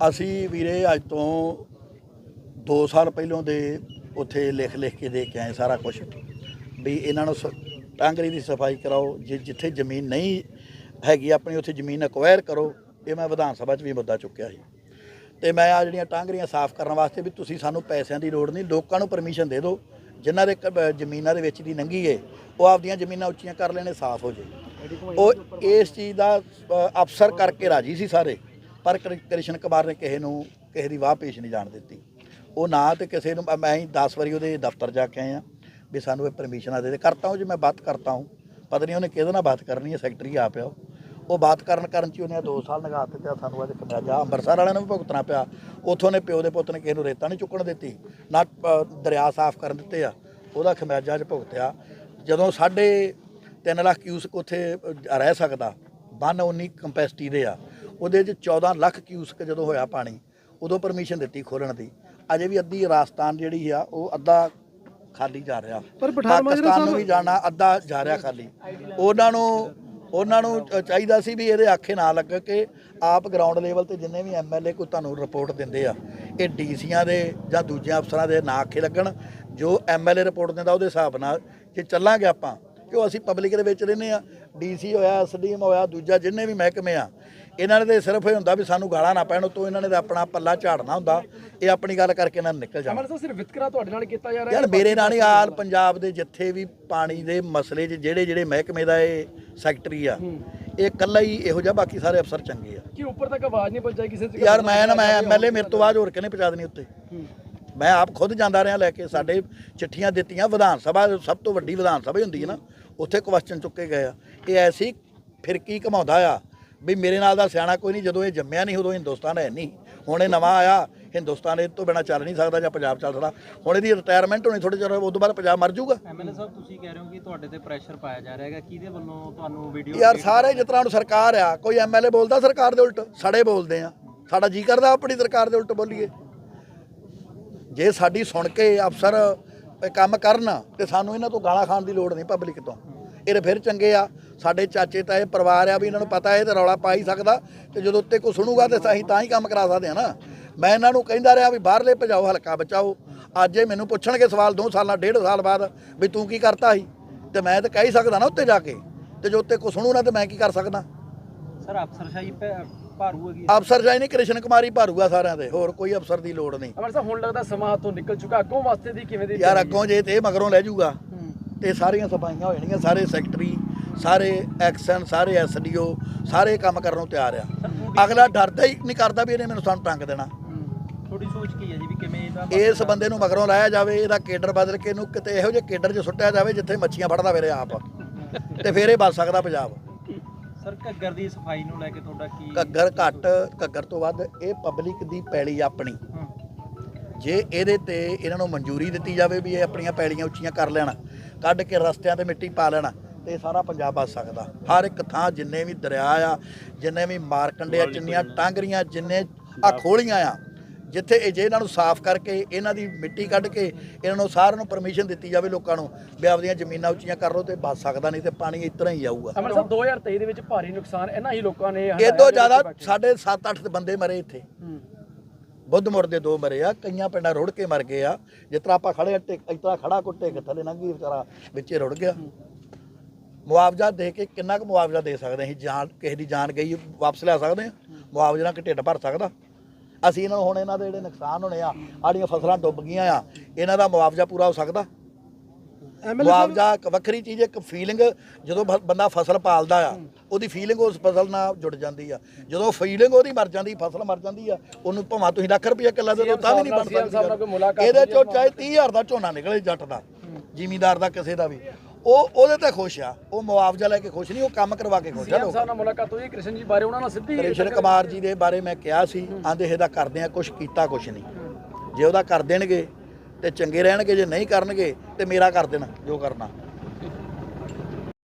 ਅਸੀਂ ਵੀਰੇ ਅੱਜ ਤੋਂ 2 ਸਾਲ ਪਹਿਲਾਂ ਦੇ ਉੱਥੇ ਲਿਖ ਲਿਖ ਕੇ ਦੇ ਕੇ ਆਏ ਸਾਰਾ ਕੁਝ ਵੀ ਇਹਨਾਂ ਨੂੰ ਸ- ਟਾਂਗਰੀ ਦੀ ਸਫ਼ਾਈ ਕਰਾਓ ਜੇ ਜਿੱਥੇ ਜ਼ਮੀਨ ਨਹੀਂ ਹੈਗੀ ਆਪਣੀ ਉੱਥੇ ਜ਼ਮੀਨ ਅਕਵਾਇਰ ਕਰੋ ਇਹ ਮੈਂ ਵਿਧਾਨ ਸਭਾ 'ਚ ਵੀ ਮੁੱਦਾ ਚੁੱਕਿਆ ਸੀ। ਤੇ ਮੈਂ ਆ ਜਿਹੜੀਆਂ ਟਾਂਗਰੀਆਂ ਸਾਫ਼ ਕਰਨ ਵਾਸਤੇ ਵੀ ਤੁਸੀਂ ਸਾਨੂੰ ਪੈਸਿਆਂ ਦੀ ਲੋੜ ਨਹੀਂ ਲੋਕਾਂ ਨੂੰ ਪਰਮਿਸ਼ਨ ਦੇ ਦਿਓ ਜਿਨ੍ਹਾਂ ਦੇ ਕ- ਜ਼ਮੀਨਾਂ ਦੇ ਵਿੱਚ ਦੀ ਨੰਗੀ ਏ ਉਹ ਆਪਦੀਆਂ ਜ਼ਮੀਨਾਂ ਉੱਚੀਆਂ ਕਰ ਲੈਣੇ ਸਾਫ਼ ਹੋ ਜੇ। ਉਹ ਇਸ ਚੀਜ਼ ਦਾ ਅ, ਅਫਸਰ ਕਰਕੇ ਰਾਜੀ ਸੀ ਸਾਰੇ। ਪਰ ਕ੍ਰਿ- ਕ੍ਰਿਸ਼ਨ ਕੁਮਾਰ ਨੇ ਕਿਸੇ ਨੂੰ ਕਿਸੇ ਦੀ ਵਾਹ ਪੇਸ਼ ਨਹੀਂ ਜਾਣ ਦਿੱਤੀ। ਉਹ ਨਾ ਤੇ ਕਿਸੇ ਨੂੰ ਮੈਂ ਹੀ 10 ਵਾਰੀ ਉਹਦੇ ਦਫ਼ਤਰ ਜਾ ਕੇ ਆਇਆ ਵੀ ਸਾਨੂੰ ਇਹ ਪਰਮਿਸ਼ਨਾਂ ਦੇ ਦੇ। ਕਰਤਾ ਹੂੰ ਜੀ ਮੈਂ ਬਾਤ ਕਰਤਾ ਹੂੰ ਪਤਾ ਨਹੀਂ ਉਹਨੇ ਕਿਹਦੇ ਨਾਲ ਬਾਤ ਕਰਨੀ ਹੈ ਸੈਕਟਰੀ ਆ ਪਿਆ ਉਹ। ਬਾਤ ਕਰਨ ਕਰਨ ਚ ਹੀ ਉਹਨੇ 2 ਸਾਲ ਲਗਾ ਦਿੱਤੇ ਸਾਨੂੰ ਅੱਜ ਖਮਿਆਜਾ ਅੰਮ੍ਰਿਤਸਰ ਵਾਲਿਆਂ ਨੂੰ ਵੀ ਭੁਗਤਣਾ ਪਿਆ। ਉਥੋਂ ਨੇ ਪਿਓ ਦੇ ਪੁੱਤ ਨੇ ਕਿਸੇ ਨੂੰ ਰੇਤਾ ਨਹੀਂ ਚੁੱਕਣ ਦਿੱਤੀ ਨਾ ਅ, ਦਰਿਆ ਸਾਫ਼ ਕਰਨ ਦਿੱਤੇ ਆ। ਉਹਦਾ ਖਮਿਆਜਾ ਅੱਜ ਭੁਗਤਿਆ। ਜਦੋਂ ਸਾਢੇ 3 ਲੱਖ ਕਿਊਸਕ ਉੱਥੇ ਰਹਿ ਸਕਦਾ ਬੰਨ 19 ਕੰਪੈਸਿਟੀ ਦੇ ਆ। ਉਹਦੇ 'ਚ 14 ਲੱਖ ਕਿਊਸਕ ਜਦੋਂ ਹੋਇਆ ਪਾਣੀ ਉਦੋਂ ਪਰਮਿਸ਼ਨ ਦਿੱਤੀ ਖੋਲਣ ਦੀ। ਅਜੇ ਵੀ ਅੱਧੀ ਰਾਜਸਥਾਨ ਜਿਹੜੀ ਆ ਉਹ ਅੱਧਾ ਖਾਲੀ ਜਾ ਰਿਹਾ। ਪਰ ਪਠਾਨ ਪਾਕਿਸਤਾਨ ਨੂੰ ਵੀ ਜਾਣਾ ਅੱਧਾ ਜਾ ਰਿਹਾ ਖਾਲੀ। ਉਹਨਾਂ ਨੂੰ ਉਹਨਾਂ ਨੂੰ ਚਾਹੀਦਾ ਸੀ ਵੀ ਇਹਦੇ ਆਖੇ ਨਾ ਲੱਗ ਕਿ ਆਪ ਗਰਾਊਂਡ ਲੈਵਲ ਤੇ ਜਿੰਨੇ ਵੀ ਐਮਐਲਏ ਕੋਈ ਤੁਹਾਨੂੰ ਰਿਪੋਰਟ ਦਿੰਦੇ ਆ ਇਹ ਡੀਸੀਆਂ ਦੇ ਜਾਂ ਦੂਜਿਆਂ ਅਫਸਰਾਂ ਦੇ ਨਾ ਆਖੇ ਲੱਗਣ। ਜੋ ਐਮਐਲਏ ਰਿਪੋਰਟ ਦਿੰਦਾ ਉਹਦੇ ਹਿਸਾਬ ਨਾਲ ਜੇ ਚੱਲਾਂਗੇ ਆਪਾਂ ਕਿਉਂ ਅਸੀਂ ਪਬਲਿਕ ਦੇ ਵਿੱਚ ਰਹਿੰਦੇ ਆ ਡੀਸੀ ਹੋਇਆ ਐਸਡੀਐਮ ਹੋਇਆ ਦੂਜਾ ਜਿੰਨੇ ਵੀ ਮਹਿਕਮੇ ਆ ਇਹਨਾਂ ਨੇ ਤੇ ਸਿਰਫ ਇਹ ਹੁੰਦਾ ਵੀ ਸਾਨੂੰ ਗਾਲਾਂ ਨਾ ਪੈਣ ਤੋਂ ਇਹਨਾਂ ਨੇ ਤਾਂ ਆਪਣਾ ਪੱਲਾ ਝਾੜਨਾ ਹੁੰਦਾ। ਇਹ ਆਪਣੀ ਗੱਲ ਕਰਕੇ ਇਹਨਾਂ ਨਿਕਲ ਜਾਣਾ। ਅਮਰ ਸਿਰਫ ਵਿਤਕਰਾ ਤੁਹਾਡੇ ਨਾਲ ਕੀਤਾ ਜਾ ਰਿਹਾ ਯਾਰ ਮੇਰੇ ਨਾਲ ਹੀ ਆਲ ਪੰਜਾਬ ਦੇ ਜਿੱਥੇ ਵੀ ਪਾਣੀ ਦੇ ਮਸਲੇ 'ਚ ਜਿਹੜੇ ਜਿਹੜੇ ਮਹਿਕਮੇ ਦਾ ਇਹ ਸੈਕਟਰੀ ਆ ਇਹ ਇਕੱਲਾ ਹੀ ਇਹੋ ਜਿਹਾ ਬਾਕੀ ਸਾਰੇ ਅਫਸਰ ਚੰਗੇ ਆ। ਕਿ ਉੱਪਰ ਤੱਕ ਆਵਾਜ਼ ਨਹੀਂ ਪਹੁੰਚਾਈ ਕਿਸੇ ਯਾਰ ਮੈਂ ਨਾ ਮੈਂ ਐਮਐਲਏ ਮੇਰੇ ਤੋਂ ਬਾਅਦ ਹੋਰ ਕਿਹਨੇ ਪਹੁੰਚਾ ਦੇਣੀ ਉੱਤੇ? ਮੈਂ ਆਪ ਖੁਦ ਜਾਂਦਾ ਰਿਹਾ ਲੈ ਕੇ ਸਾਡੇ ਚਿੱਠੀਆਂ ਦਿੱਤੀਆਂ ਵਿਧਾਨ ਸਭਾ ਸਭ ਤੋਂ ਵੱਡੀ ਵਿਧਾਨ ਸਭਾ ਹੀ ਹੁੰਦੀ ਹੈ ਨਾ ਉੱਥੇ ਕੁਐਸਚਨ ਚੁੱਕੇ ਗਏ ਆ। ਇਹ ਐਸੀ ਫਿਰਕੀ ਘਮਾਉਂਦਾ ਆ? ਵੀ ਮੇਰੇ ਨਾਲ ਦਾ ਸਿਆਣਾ ਕੋਈ ਨਹੀਂ ਜਦੋਂ ਇਹ ਜੰਮਿਆ ਨਹੀਂ ਉਦੋਂ ਹਿੰਦੁਸਤਾਨ ਹੈ ਨਹੀਂ। ਹੁਣ ਇਹ ਨਵਾਂ ਆਇਆ ਹਿੰਦੁਸਤਾਨ ਇਹ ਤੋਂ ਬਿਨਾ ਚੱਲ ਨਹੀਂ ਸਕਦਾ ਜਾਂ ਪੰਜਾਬ ਚੱਲ ਸਕਦਾ। ਹੁਣ ਇਹਦੀ ਰਿਟਾਇਰਮੈਂਟ ਹੋਣੀ ਥੋੜੇ ਚਿਰ ਉਸ ਤੋਂ ਬਾਅਦ ਪੰਜਾਬ ਮਰ ਜਾਊਗਾ। ਐਮਐਲਏ ਸਾਹਿਬ ਤੁਸੀਂ ਕਹਿ ਰਹੇ ਹੋ ਕਿ ਤੁਹਾਡੇ ਤੇ ਪ੍ਰੈਸ਼ਰ ਪਾਇਆ ਜਾ ਰਿਹਾ ਹੈਗਾ। ਕਿਹਦੇ ਵੱਲੋਂ ਤੁਹਾਨੂੰ ਵੀਡੀਓ ਯਾਰ ਸਾਰੇ ਜਿਸ ਤਰ੍ਹਾਂ ਨੂੰ ਸਰਕਾਰ ਆ ਕੋਈ ਐਮਐਲਏ ਬੋਲਦਾ ਸਰਕਾਰ ਦੇ ਉਲਟ ਸੜੇ ਬੋਲਦੇ ਆ। ਸਾਡਾ ਜੀ ਕਰਦਾ ਆਪਣੀ ਸਰਕਾਰ ਦੇ ਉਲਟ ਬੋਲੀਏ। ਜੇ ਸਾਡੀ ਸੁਣ ਕੇ ਅਫਸਰ ਕੰਮ ਕਰਨ ਤੇ ਸਾਨੂੰ ਇਹਨਾਂ ਤੋਂ ਗਾਲਾਂ ਖਾਣ ਦੀ ਲੋੜ ਨਹੀਂ ਪਬਲਿਕ ਤੋਂ। ਇਹ ਤਾਂ ਫਿਰ ਚੰਗੇ ਆ। ਸਾਡੇ ਚਾਚੇ ਤਾਂ ਇਹ ਪਰਿਵਾਰ ਆ ਵੀ ਇਹਨਾਂ ਨੂੰ ਪਤਾ ਇਹ ਤਾਂ ਰੌਲਾ ਪਾ ਹੀ ਸਕਦਾ ਤੇ ਜਦੋਂ ਉੱਤੇ ਕੋਈ ਸੁਣੂਗਾ ਤੇ ਅਸੀਂ ਤਾਂ ਹੀ ਕੰਮ ਕਰਾ ਸਕਦੇ ਆ ਨਾ। ਮੈਂ ਇਹਨਾਂ ਨੂੰ ਕਹਿੰਦਾ ਰਿਹਾ ਵੀ ਬਾਹਰਲੇ ਭਜਾਓ, ਹਲਕਾ ਬਚਾਓ। ਅੱਜ ਇਹ ਮੈਨੂੰ ਪੁੱਛਣਗੇ ਸਵਾਲ 2 ਸਾਲਾਂ ਡੇਢ ਸਾਲ ਬਾਅਦ ਵੀ ਤੂੰ ਕੀ ਕਰਤਾ ਸੀ? ਤੇ ਮੈਂ ਤਾਂ ਕਹਿ ਹੀ ਸਕਦਾ ਨਾ ਉੱਤੇ ਜਾ ਕੇ। ਤੇ ਜੋ ਉੱਤੇ ਕੋਈ ਸੁਣੂ ਨਾ ਤੇ ਮੈਂ ਕੀ ਕਰ ਸਕਦਾ? ਸਰ, ਅਫਸਰਸ਼ਾਹੀ ਭੈ- ਭਾਰੂ ਹੈਗੀ ਅਫਸਰ ਜਾਈ ਨਹੀਂ ਕ੍ਰਿਸ਼ਨ ਕੁਮਾਰੀ ਭਾਰੂਗਾ ਸਾਰਿਆਂ ਦੇ ਹੋਰ ਕੋਈ ਅਫਸਰ ਦੀ ਲੋੜ ਨਹੀਂ। ਅਮਰ ਸਾਹਿਬ ਹੁਣ ਲੱਗਦਾ ਸਮਾਂ ਹੱਥੋਂ ਨਿਕਲ ਚੁੱਕਾ ਅੱਗੋਂ ਵਾਸਤੇ ਦੀ ਕਿਵੇਂ ਦੀ ਯਾਰ ਅੱਗੋਂ ਜੇ ਤੇ ਮਗਰੋਂ ਲੈ ਜਾਊਗਾ। ਤੇ ਸਾਰੀਆਂ ਸਫਾਈਆਂ ਹੋ ਜਾਣਗੀਆਂ ਸਾਰੇ ਸੈਕਟਰੀ ਸਾਰੇ ਐਕਸ਼ਨ ਸਾਰੇ ਐਸਡੀਓ ਸਾਰੇ ਕੰਮ ਕਰਨ ਨੂੰ ਤਿਆਰ ਆ। ਅਗਲਾ ਡਰਦਾ ਹੀ ਨਹੀਂ ਕਰਦਾ ਵੀ ਇਹਨੇ ਮੈਨੂੰ ਸਾਨੂੰ ਟੰਗ ਦੇਣਾ। ਤੁਹਾਡੀ ਸੋਚ ਕੀ ਹੈ ਜੀ ਵੀ ਕਿਵੇਂ ਇਹਦਾ ਇਸ ਬੰਦੇ ਨੂੰ ਮਗਰੋਂ ਲਾਇਆ ਜਾਵੇ ਇਹਦਾ ਕੇਡਰ ਬਦਲ ਕੇ ਇਹਨੂੰ ਕਿਤੇ ਇਹੋ ਜਿਹੇ ਕੇਡਰ 'ਚ ਸੁੱਟਿਆ ਜਾਵੇ ਜਿੱਥੇ ਮੱਛੀਆਂ ਫੜਦਾ ਫਿਰੇ ਆਪ। ਤੇ ਫੇਰ ਇਹ ਬਚ ਸਕਦਾ ਪੰਜਾਬ। ਘੱਗਰ ਦੀ ਸਫ਼ਾਈ ਨੂੰ ਲੈ ਕੇ ਤੁਹਾਡਾ ਕੀ ਘੱਗਰ ਘੱਟ ਘੱਗਰ ਤੋਂ ਵੱਧ ਇਹ ਪਬਲਿਕ ਦੀ ਪੈਲੀ ਆਪਣੀ। ਜੇ ਇਹਦੇ ਤੇ ਇਹਨਾਂ ਨੂੰ ਮਨਜ਼ੂਰੀ ਦਿੱਤੀ ਜਾਵੇ ਵੀ ਇਹ ਆਪਣੀਆਂ ਪੈਲੀਆਂ ਉੱਚੀਆਂ ਕਰ ਲੈਣ ਕੱਢ ਕੇ ਰਸਤਿਆਂ ਤੇ ਮਿੱਟੀ ਪਾ ਲੈਣ ਤੇ ਇਹ ਸਾਰਾ ਪੰਜਾਬ ਬਚ ਸਕਦਾ। ਹਰ ਇੱਕ ਥਾਂ ਜਿੰਨੇ ਵੀ ਦਰਿਆ ਆ ਜਿੰਨੇ ਵੀ ਮਾਰਕੰਡੇ ਆ ਜਿੰਨੀਆਂ ਟਾਂਗਰੀਆਂ ਜਿੰਨੇ ਆ ਖੋਲੀਆਂ ਆ ਜਿੱਥੇ ਇਹ ਜੇ ਇਹਨਾਂ ਨੂੰ ਸਾਫ਼ ਕਰਕੇ ਇਹਨਾਂ ਦੀ ਮਿੱਟੀ ਕੱਢ ਕੇ ਇਹਨਾਂ ਨੂੰ ਸਾਰਿਆਂ ਨੂੰ ਪਰਮਿਸ਼ਨ ਦਿੱਤੀ ਜਾਵੇ ਲੋਕਾਂ ਨੂੰ ਵੀ ਆਪਦੀਆਂ ਜ਼ਮੀਨਾਂ ਉੱਚੀਆਂ ਕਰ ਲਓ ਤੇ ਬਚ ਸਕਦਾ ਨਹੀਂ ਤੇ ਪਾਣੀ ਤਰ੍ਹਾਂ ਹੀ ਆਊਗਾ। ਅਮਰ ਸਾਹਿਬ 2023 ਦੇ ਵਿੱਚ ਭਾਰੀ ਨੁਕਸਾਨ ਇਹਨਾਂ ਹੀ ਲੋਕਾਂ ਨੇ ਇਹ ਤੋਂ ਜ਼ਿਆਦਾ ਸਾਡੇ 7-8 ਬੰਦੇ ਮਰੇ ਇੱਥੇ। ਹੂੰ। ਬੁੱਧ ਮੁੜ ਦੇ ਦੋ ਮਰੇ ਆ ਕਈਆਂ ਪਿੰਡਾਂ ਰੁੜ ਕੇ ਮਰ ਗਏ ਆ। ਜਿਸ ਤਰ੍ਹਾਂ ਆਪਾਂ ਖੜੇ ਤਰ੍ਹਾਂ ਖੜਾ ਕੋ ਟਿਕ ਥੱਲੇ ਲੰਘੀ ਵਿਚਾਰਾ ਵਿੱਚੇ ਰੁੜ ਗਿਆ। ਮੁਆਵਜ਼ਾ ਦੇ ਕੇ ਕਿੰਨਾ ਕੁ ਮੁਆਵਜ਼ਾ ਦੇ ਸਕਦੇ ਅਸੀਂ ਜਾਨ ਕਿਸੇ ਦੀ ਜਾਨ ਗਈ ਵਾਪਸ ਲਿਆ ਸਕਦੇ ਆ? ਮੁਆਵਜ਼ੇ ਨਾਲ ਕਿ ਢਿੱਡ ਭਰ ਸਕਦਾ? ਅਸੀਂ ਇਹਨਾਂ ਨੂੰ ਹੁਣ ਇਹਨਾਂ ਦੇ ਜਿਹੜੇ ਨੁਕਸਾਨ ਹੋਣੇ ਆ ਆੜੀਆਂ ਫਸਲਾਂ ਡੁੱਬ ਗਈਆਂ ਆ ਇਹਨਾਂ ਦਾ ਮੁਆਵਜ਼ਾ ਪੂਰਾ ਹੋ ਸਕਦਾ? ਮੁਆਵਜ਼ਾ ਇੱਕ ਵੱਖਰੀ ਚੀਜ਼ ਇੱਕ ਫੀਲਿੰਗ ਜਦੋਂ ਬ- ਬੰਦਾ ਫਸਲ ਪਾਲਦਾ ਆ ਉਹਦੀ ਫੀਲਿੰਗ ਉਸ ਫਸਲ ਨਾਲ ਜੁੜ ਜਾਂਦੀ ਆ। ਜਦੋਂ ਫੀਲਿੰਗ ਉਹਦੀ ਮਰ ਜਾਂਦੀ ਫਸਲ ਮਰ ਜਾਂਦੀ ਆ ਉਹਨੂੰ ਭਾਵੇਂ ਤੁਸੀਂ ਲੱਖ ਰੁਪਇਆ ਕਿੱਲਾ ਦੇ ਦਿਓ ਤਾਂ ਵੀ ਨਹੀਂ ਬਣ ਸਕਦੀ ਇਹਦੇ ਚੋਂ ਚਾਹੇ 30000 ਦਾ ਝੋਨਾ ਨਿਕਲੇ ਜੱਟ ਦਾ ਜ਼ਿਮੀਂਦਾਰ ਦਾ ਕਿਸੇ ਦਾ ਵੀ। ਉਹ ਉਹਦੇ ਤੇ ਖੁਸ਼ ਆ। ਉਹ ਮੁਆਵਜ਼ਾ ਲੈ ਕੇ ਖੁਸ਼ ਨਹੀਂ ਉਹ ਕੰਮ ਕਰਵਾ ਕੇ ਖੁਸ਼ ਆ ਲੋਕ। ਸਾਹਿਬ ਨਾਲ ਮੁਲਾਕਾਤ ਹੋਈ ਕ੍ਰਿਸ਼ਨ ਜੀ ਬਾਰੇ ਉਹਨਾਂ ਨਾਲ ਸਿੱਧੀ ਕ੍ਰਿਸ਼ਨ ਕੁਮਾਰ ਜੀ ਦੇ ਬਾਰੇ ਮੈਂ ਕਿਹਾ ਸੀ ਆਂਦੇ ਇਹਦਾ ਕਰਦੇ ਆ ਕੁਝ ਕੀਤਾ ਕੁਝ ਨਹੀਂ। ਜੇ ਉਹਦਾ ਕਰ ਦੇਣਗੇ ਤੇ ਚੰਗੇ ਰਹਿਣਗੇ ਜੇ ਨਹੀਂ ਕਰਨਗੇ ਤੇ ਮੇਰਾ ਕਰ ਦੇਣਾ ਜੋ ਕਰਨਾ।